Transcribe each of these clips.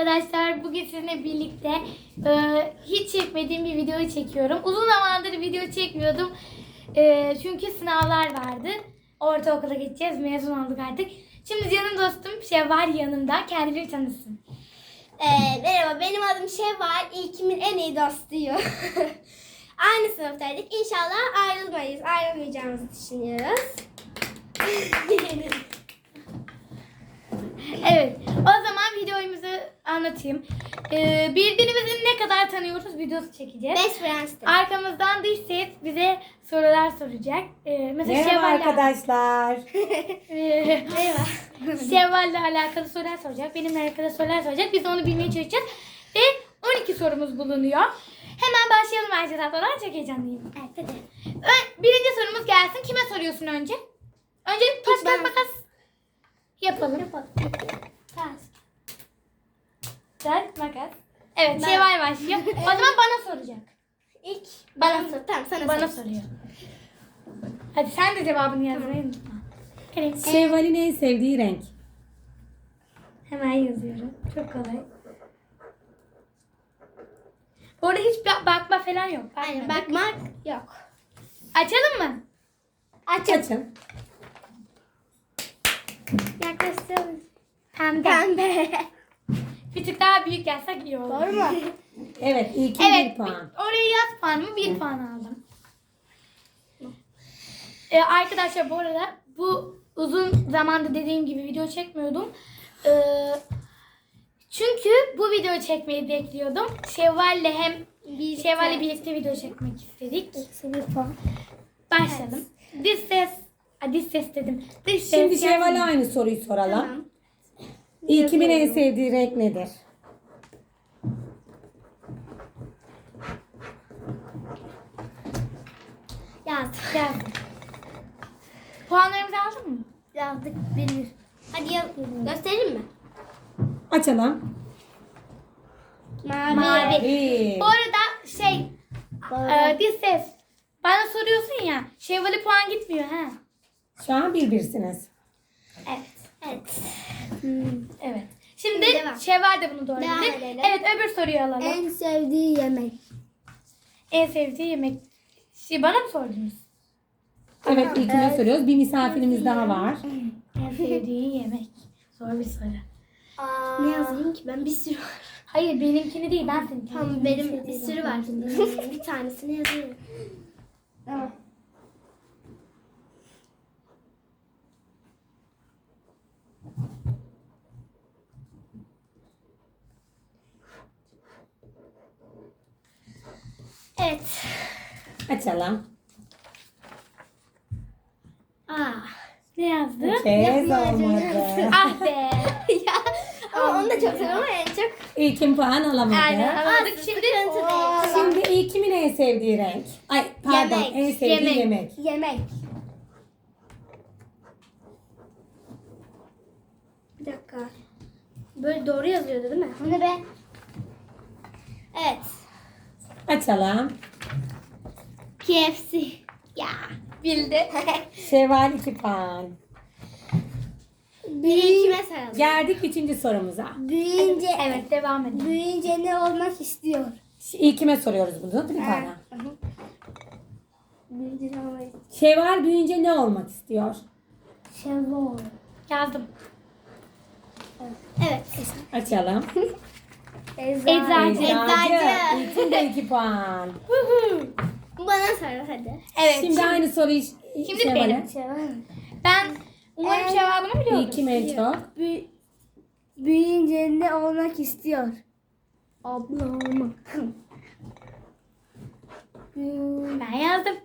arkadaşlar. Bugün sizinle birlikte e, hiç çekmediğim bir videoyu çekiyorum. Uzun zamandır video çekmiyordum. E, çünkü sınavlar vardı. Ortaokula gideceğiz. Mezun olduk artık. Şimdi canım dostum var yanımda. Kendini tanısın. Ee, merhaba benim adım Şevval. İlkimin en iyi dostuyum. Aynı sınıftaydık. İnşallah ayrılmayız. Ayrılmayacağımızı düşünüyoruz. Evet. O zaman videomuzu anlatayım. E, birbirimizi ne kadar tanıyoruz videosu çekeceğiz. Best friends'tir. Arkamızdan dış ses bize sorular soracak. E, mesela Merhaba Şevval'le- arkadaşlar. E, Merhaba. Şevval'le alakalı sorular soracak. Benimle alakalı sorular soracak. Biz de onu bilmeye çalışacağız. Ve 12 sorumuz bulunuyor. Hemen başlayalım Ayşe Ablalar. Çok heyecanlıyım. Evet hadi. Ön- birinci sorumuz gelsin. Kime soruyorsun önce? Önce taş kağıt makas yapalım. Taş. Taş makas. Evet Ben- Şevval başlıyor. O zaman bana soracak. İlk bana sor. Tamam sana Bana sor. soruyor. Hadi sen de cevabını yazmayı unutma. Kalem. Şevval'in en sevdiği renk. Hemen yazıyorum. Çok kolay. Orada hiç bak- bakma falan yok. Aynen Bakma. bakmak yok. Açalım mı? Açın. Açın. Yaklaştırın. Pembe. Pembe. Bir tık daha büyük gelsek iyi olur. Doğru mu? Evet ilk Evet. bir puan. Oraya yaz puanımı bir puan aldım. Ee, arkadaşlar bu arada bu uzun zamanda dediğim gibi video çekmiyordum. Ee, çünkü bu video çekmeyi bekliyordum. Şevval'le hem Şevval'le birlikte video çekmek istedik. bir puan. Başlayalım. Diş ses. Aa, diş ses dedim. Ses. Şimdi. Şevval'e aynı soruyu soralım. Tamam. İlkimin en sevdiği renk nedir? Yazdık. Gelsin. Puanlarımızı aldın mı? Yazdık. Bir. Hadi yaz. Gösterelim mi? Açalım. Mavi. Mavi. Bu arada şey e, diş ses. Bana soruyorsun ya. Şevval'e puan gitmiyor ha. Şu an bir birsiniz. Evet. Evet. Evet. Şimdi devam. Şevval de bunu doğru Devam bildi. edelim. Evet öbür soruyu alalım. En, En sevdiği yemek. sevdiği yemek. Şey, bana mı sordunuz? Evet ilkine soruyoruz. Bir misafirimiz daha var. En sevdiği yemek. Zor bir soru. Ne yazayım ki? Ben bir sürü var. Hayır benimkini değil ben seninkini. Tamam benim bir sürü var. bir tanesini yazıyorum. Tamam. Evet. Açalım. Aa. Ne yazdı? Yapma, olmadı. ah be. ya. Ama onu da çok seviyorum ama en çok. İlkim puan alamadı. Aynen alamadık. Aa, Şimdi. Şimdi ilkimin en sevdiği renk. Ay pardon Yemek. en sevdiği Yemek. yemek. Yemek. Bir dakika. Böyle doğru yazıyordu değil mi? Bu ne be? Evet. Açalım. KFC. Ya. bildi. Şevval 2 puan. Büyüyünce saralım. Geldik üçüncü sorumuza. Büyüyünce evet devam edelim. Büyüyünce ne olmak istiyor? İlkime soruyoruz bunu değil mi Parla? Büyüyünce ne olmak istiyor? Şevval büyüyünce ne olmak istiyor? Şevval. Yazdım. Evet. Açalım. Eczacı. Eczacı. İlkin de 2 puan. Sor hadi. Evet. Şimdi Şimdi, aynı soruyu Şimdi Şevval'e. benim. Ben umarım Ee, cevabını biliyorum. İlkim en çok. Büyü- büyüyünce ne olmak istiyor? Ablam. Ben yazdım.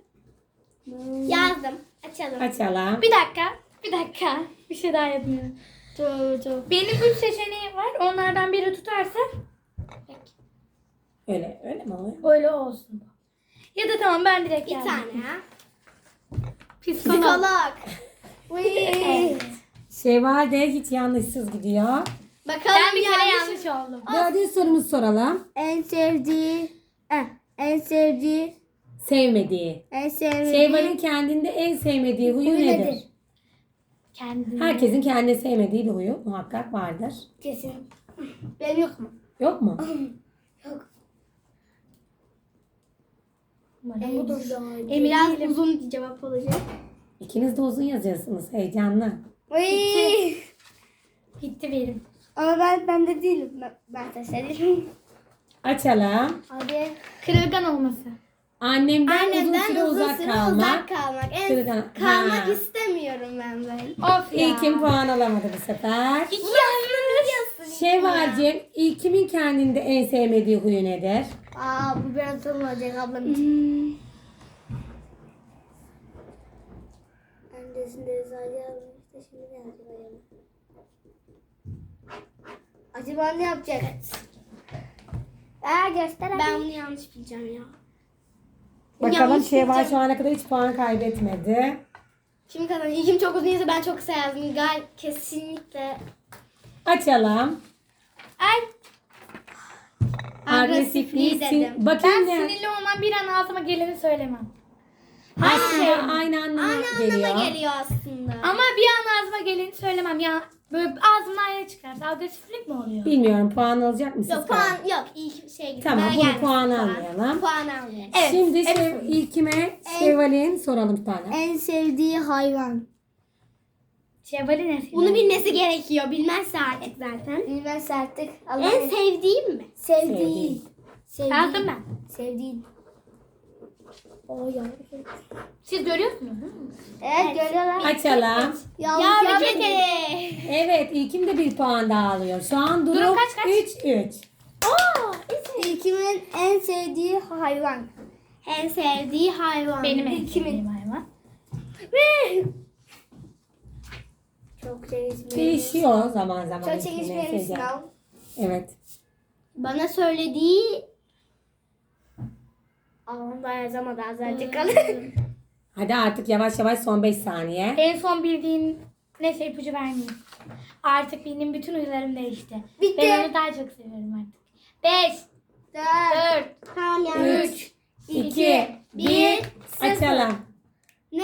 Yazdım. Açalım. Açalım. Bir dakika. Bir dakika. Bir şey daha yapıyorum. Dur dur. Benim üç seçeneğim var. Onlardan biri tutarsa Öyle öyle mi oluyor? öyle olsun. Ya da tamam ben direkt Bir tane ha. Psikolog. Psikolog. Uy. Evet. Şevval de hiç yanlışsız gidiyor. Bakalım Ben bir kere yanlış- yanlış oldum. Dördüncü sorumuzu soralım. En sevdiği eh, en sevdiği Sevmediği. en sevdiği Şevval'in kendinde en sevmediği huyu huyu nedir? nedir? Kendini. Herkesin kendine sevmediği bir huyu muhakkak vardır. Kesin. Benim yok mu? Yok mu? Umarım budur. E, biraz uzun bir cevap olacak. İkiniz de uzun yazıyorsunuz. Heyecanlı. Uy. Gitti benim. Ama ben ben de değilim. Ben, ben de senin. Açalım. Hadi. Kırılgan olması. Annemden, uzun Annemden süre uzun uzak süre kalmak. uzak kalmak. En, Kırılgan. kalmak Ha. istemiyorum ben böyle. Of ya. İlkim puan alamadı bu sefer. İki diyorsun. Şevvalcim, ilkimin kendinde en sevmediği huyu nedir? Aa bu biraz zor olacak ablam için. Annesinde Zali almıştı şimdi ne acaba Acaba ne yapacak? Aa göster Ben bunu yanlış bileceğim ya. Bakalım Yanlış Şevval bileceğim. şu ana kadar hiç puan kaybetmedi. Kim kazandı? İlkim çok uzun yazı ben çok kısa yazdım. Gal kesinlikle. Açalım. Ay. Agresifliği dedim. Bakayım Ben ne? sinirli olmam bir an ağzıma geleni söylemem. Aslında aynı anlama Aynı geliyor. anlama geliyor aslında. Ama bir an ağzıma geleni söylemem. Ya böyle ağzımdan ne çıkar? Agresiflik mi oluyor? Bilmiyorum puan alacak mısınız? Yok puan yok. İlk şey gibi. Tamam, bunu gelmesin puan almayalım. Puan almayalım. Evet, Şimdi evet. Şev, ilkime Şevval'in soralım bir tane. En sevdiği hayvan. Şevval'i ne seviyor? Bunu bilmesi gerekiyor. Bilmezse artık zaten. Bilmezse artık. En sevdiğim mi? Sevdiğin. Yazdım ben. Sevdiğin. O ya. Siz görüyorsunuz değil mi? Evet, görüyorlar. Açalım. Yavru kedi. Evet ilkim de bir puan daha alıyor. Şu an durum Durum kaç kaç? 3-3. İlkimin en sevdiği hayvan. En sevdiği hayvan. Benim en İlkimin. sevdiğim hayvan. Çok çekişmeli. Değişiyor zaman zaman. Çok sınav. Evet. Bana söylediği... Aa, ben yazamadı azıcık kalır. Hadi artık yavaş yavaş son 5 saniye. En son bildiğin neyse ipucu vermeyeyim. Artık benim bütün huylarım değişti. Bitti. Ben onu daha çok seviyorum artık. 5, Dört. 4, Tamam yani. 3, 2, 1. sıfır. Açalım. Ne?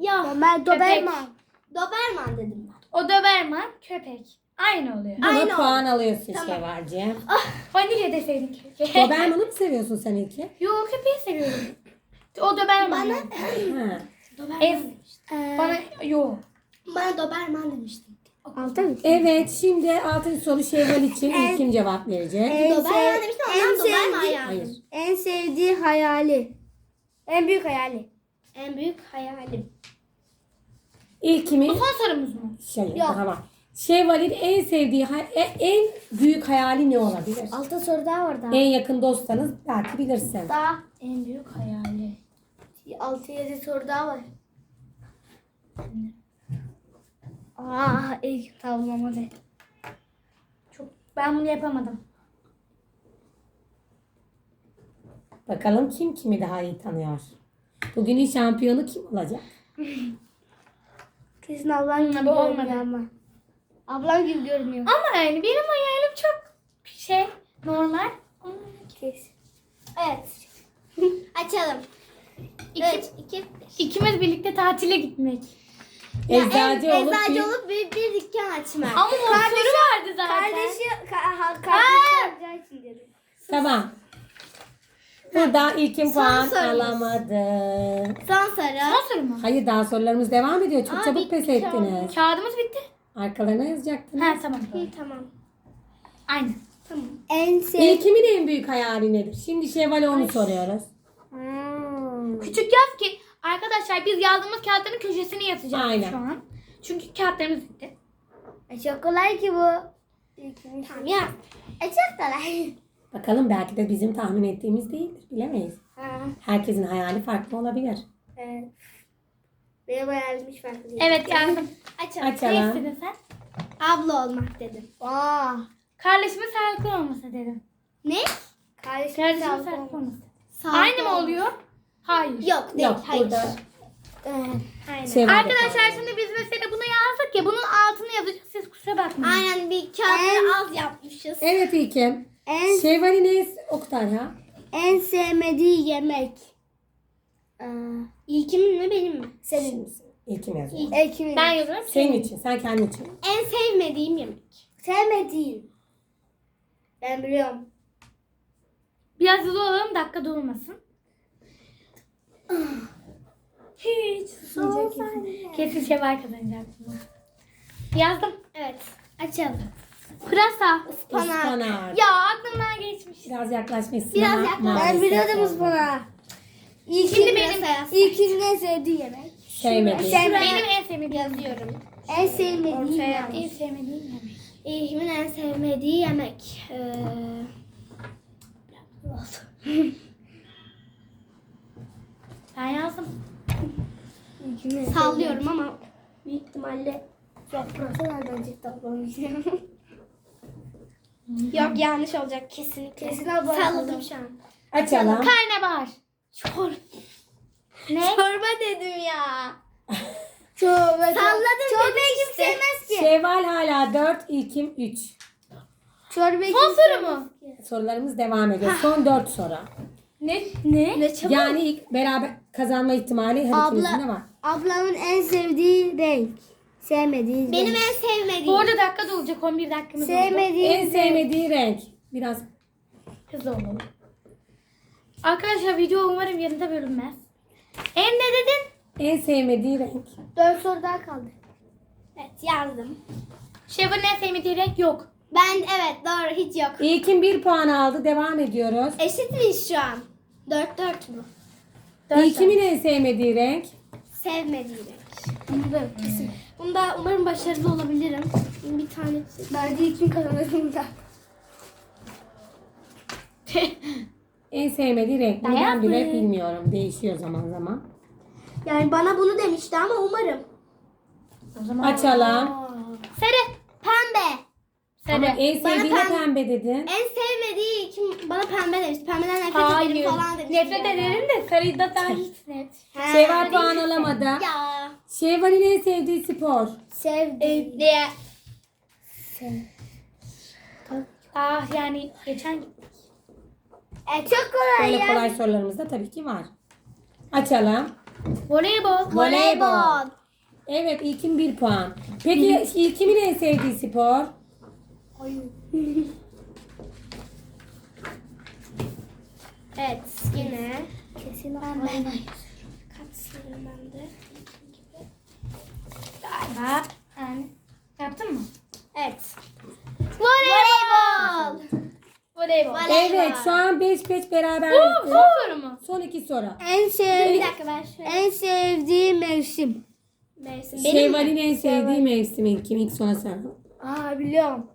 Ya. Ben Köpek. Doberman. Doberman dedim. O Doberman köpek. Aynı oluyor. Buna Aynı puan alıyorsun Tamam. Şevval'cim. Vanilya deseydin köpeği. Doberman'ı mı seviyorsun sen ilki? Yo köpeği seviyorum. O Doberman. Bana Ha. En, Ee, bana yo. bana Doberman demiştin. Altı mı? Evet şimdi 6. soru Şevval için ilkim cevap verecek. Doberman demiştin ondan Doberman yani. Hayır. En sevdiği hayali. En büyük hayali. En büyük hayalim. İlkimin Bu son sorumuz mu? şey Yok. daha var. Şevval'in en sevdiği, hay- e- en büyük hayali ne olabilir? Altı soru daha var daha. En yakın dostsanız belki bilirsin. Daha. En büyük hayali. Altı yedi soru daha var. Aa, ilk tamam hadi. Çok ben bunu yapamadım. Bakalım kim kimi daha iyi tanıyor. Bugünün şampiyonu kim olacak? Kesin ablam gibi bu olmadı. görünüyor ama. Ablam gibi görünüyor. Ama yani benim hayalim çok şey normal. Kesin. Evet. Açalım. İki, Üç, iki, ikimiz birlikte tatile gitmek. Eczacı olup Eczacı bir- olup bir, bir dükkan açmak. Ama o soru vardı zaten. Kardeşi, ka, ha, kardeşi olacağı için dedim. Tamam. Burada ilkim puan sorumuz. alamadı. Son soru. Son soru mu? Hayır daha sorularımız devam ediyor. Çok Aa, çabuk bitti pes şu an. ettiniz. Kağıdımız bitti. Arkalarına yazacaktınız. Ha tamam. Hı, tamam. Aynen. Tamam. En sevdiğim. İlkimin en büyük hayali nedir? Şimdi Şevval'e onu soruyoruz. Hmm. Küçük yaz ki arkadaşlar biz yazdığımız kağıtların köşesini yazacağız Aynen. şu an. Çünkü kağıtlarımız bitti. E, çok kolay ki bu. Tamam ya. E, çok kolay. Bakalım belki de bizim tahmin ettiğimiz değildir. Bilemeyiz. Ha, Herkesin hayali farklı olabilir. evet. Benim hayalim hiç farklı değil. Evet yazdım. Açalım. Ne Açalım. istedin sen? Abla olmak dedim. Aa. Kardeşimin sağlıklı olması dedim. Ne? Kardeşim Kardeşimin sağlıklı sağlıklı olması. Sağlıklı Aynı mı oluyor? Hayır. Yok değil. Yok hayır. burada Evet, Aynen. De Arkadaşlar şimdi biz mesela bunu yazdık ya bunun altını yazacağız. Siz kusura bakmayın. Aynen bir kağıtları az yapmışız. Evet İlkim. En Şevval'i ne Oktar ya? en sevmediği yemek. Ee, İlkimin mi benim mi? Senin. İlkim yazıyor. Ekimin. Ben yazıyorum. Senin için. Sen kendin için. En sevmediğim yemek. Sevmediğim. Ben biliyorum. Biraz hızlı olalım dakika dolmasın. Hiç Son Kesin Şevval kazanacak bunu. Yazdım. Evet. Açalım. Pırasa. Ispanak. Ispanak. Ya aklımdan geçmiş. Biraz yaklaşmışsın Biraz ama yaklaş. maalesef Ben biliyordum olmadı. ıspanağı. Şimdi benim İlkin en sevdiği yemek. Sevmediğim. Sevmediğim. benim en sevmediğim Yazıyorum. En sevmediği en yemek. sevmediğim yemek. İlkimin en sevmediği yemek. Ee... Ben yazdım. Sallıyorum ama büyük ihtimalle burası nereden çıktı ablamın Yok yanlış olacak kesinlikle. Kesin Salladım şu an. Açalım. Karnabahar. Çor. Ne? Çorba dedim ya. Çorba. Salladım Çorbayı kim sevmez ki. Şevval hala 4, İlkim 3. Çorbayı Son soru mu? Sorularımız devam ediyor. Son 4 soru. Ne? Ne? Ne çabuk. Yani ilk beraber kazanma ihtimali her Abla- ikimizin de var. Ablamın en sevdiği renk. Sevmediği Benim en sevmediğim. Bu arada dakika dolacak 11 dakikamız oldu. sevmediğim En sevmediği renk. Biraz Hızlı olalım. Arkadaşlar video umarım yarıda bölünmez. En ne dedin? en sevmediği renk. Dört soru daha kaldı. Evet yazdım. Şevval'in en sevmediği renk yok. Ben evet doğru hiç yok. İlkin 1 puan aldı. Devam ediyoruz. Eşit miyiz şu an? Dört dört mu? İlkimin en sevmediği renk. Sevmediği renk. Bunda kesin. Bunda umarım başarılı olabilirim. Bir tane. Bence ilkin kazanırım da. En sevmediği renk. Ben bile bilmiyorum. Değişiyor zaman zaman. Yani bana bunu demişti ama umarım. o zaman Açalım. sarı. Pembe. Ama en sevdiğine pem- pembe dedin. En sevmediği kim bana pembe demişti. Pembeden nefret Hayır. ederim falan demişti. Nefret ederim de sarıyı da ben hiç net. He. Şevval puan alamadı. Ya. Şevval'in en sevdiği spor. Sevdiği. diye. Ah yani geçen E, çok kolay Böyle ya. kolay sorularımız da tabii ki var. Açalım. voleybol. Voleybol. Evet ilkin 1 puan. Peki ilkimin en sevdiği spor? Evet yine. Kesin ben ben. Kaçsın ben de. Galiba. Yani. Yaptın mı? Evet. Voleybol. Voleybol. Voleybol. Evet şu an 5 5 beraber. Bu son soru mu? Son iki soru. En Bir sevdiği dakika ben şöyle. En sevdiği mevsim. Mevsim. Benim mi? Şevval'in en sevdiği mevsim ilkim ilk sona sen. Aa biliyorum.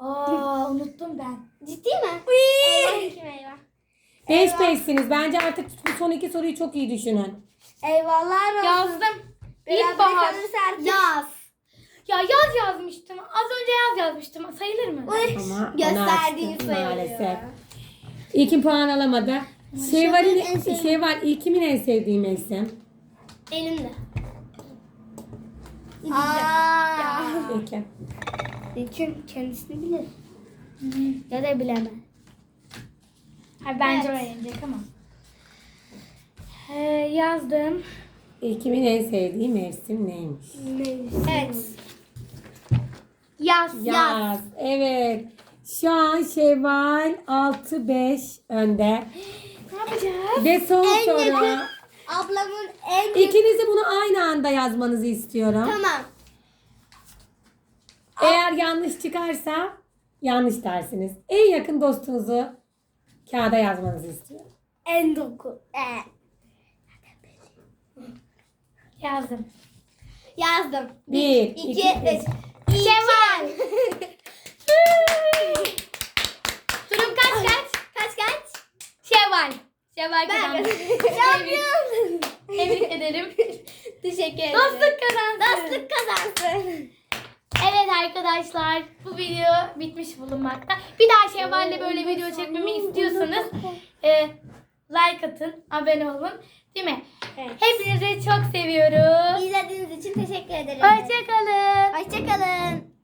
Aa unuttum ben. Ciddi mi? Eyvah kim eyvah. 5 5'siniz. Bence artık bu son iki soruyu çok iyi düşünün. Eyvallah olsun. Yazdım. Beraber İlkbahar. Yaz. Ya yaz yazmıştım. Az önce yaz yazmıştım. Sayılır mı? Ama Gösterdiğin açtın sayılıyor. maalesef. İlkin puan alamadı. Şevval'in en sevdiğim- Şevval ilkimin en sevdiği mevsim. Elimde. Aa. Peki. İlkin kendisini bilir. Ya da bilemem. Ha, bence Evet. öğrenecek ama. Ee, yazdım. İlkimin en sevdiği mevsim neymiş? Evet. Yaz. Yaz. Evet. Şu an Şevval 6-5 önde. Ne yapacağız? Ve son En soru. yakın- Ablamın en yakın. İkinizi bunu aynı anda yazmanızı istiyorum. Tamam. Eğer yanlış çıkarsa yanlış dersiniz. En yakın dostunuzu kağıda yazmanızı istiyorum. En doku. Ee, Yazdım. yazdım. Bir, iki, iki, üç. Şevval. Durum kaç kaç? Kaç kaç? Şevval. Şevval Ben kazandı. Şampiyon. Tebrik ederim. Teşekkür ederim. Dostluk kazansın. Dostluk kazansın. Evet arkadaşlar bu video bitmiş bulunmakta. Bir daha Şevval'le böyle video çekmemi istiyorsanız e, like atın, abone olun. Değil mi? Evet. Hepinizi çok seviyoruz. İzlediğiniz için teşekkür ederim. Hoşçakalın. Hoşçakalın.